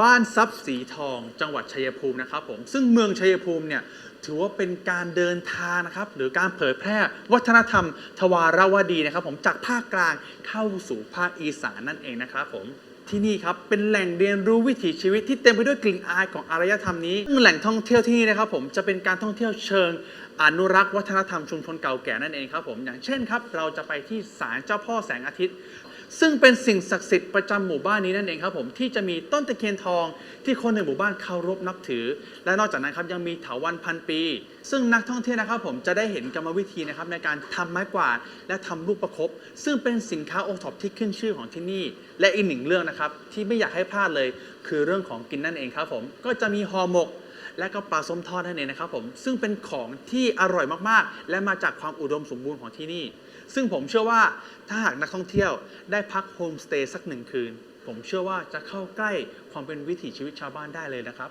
บ้านทรัพย์สีทองจังหวัดชัยภูมินะครับผมซึ่งเมืองชัยภูมิเนี่ยถือว่าเป็นการเดินทางนะครับ หรือการเผยแพร่วัฒนธรรม ทวารวดีนะครับ ผมจากภาคกลางเข้าสู่ภาคอีสานนั่นเองนะครับผมที่นี่ครับเป็นแหล่งเรียนรู้วิถีชีวิตที่เต็มไปด้วยกลิ่นอายของอารยธรรมนี้ซึ่งแหล่งท่องเที่ยวที่นี่นะครับ ผมจะเป็นการท่องเที่ยวเชิงอนุรักษ์วัฒนธรรมชุมชนเก่าแก่นั่นเองครับผมอย่างเช่นครับ เราจะไปที่ศาลเจ้าพ่อแสงอาทิตย์ ซึ่งเป็นสิ่งศักดิ์สิทธิ์ประจำหมู่บ้านนี้นั่นเองครับผมที่จะมีต้นตะเคียนทองที่คนในหมู่บ้านเคารพนับถือ และนอกจากนั้นครับยังมีเถาวัลย์พันปี ซึ่งนักท่องเที่ยวนะครับผมจะได้เห็นกรรมวิธีนะครับในการทำไม้กวาดและทำลูกประคบ ซึ่งเป็นสินค้าโอท็อปที่ขึ้นชื่อของที่นี่ และอีกหนึ่งเรื่องนะครับที่ไม่อยากให้พลาดเลย คือเรื่องของกินนั่นเองครับผมก็จะมีห่อหมก และก็ปลาส้มทอดนั่นเองนะครับผมซึ่งเป็นของที่อร่อยมากๆ และมาจากความอุดมสมบูรณ์ของที่นี่ ซึ่งผมเชื่อว่าถ้าหากนักท่องเที่ยวได้พักโฮมสเตย์สักหนึ่งคืน ผมเชื่อว่าจะเข้าใกล้ความเป็นวิถีชีวิตชาวบ้านได้เลยนะครับ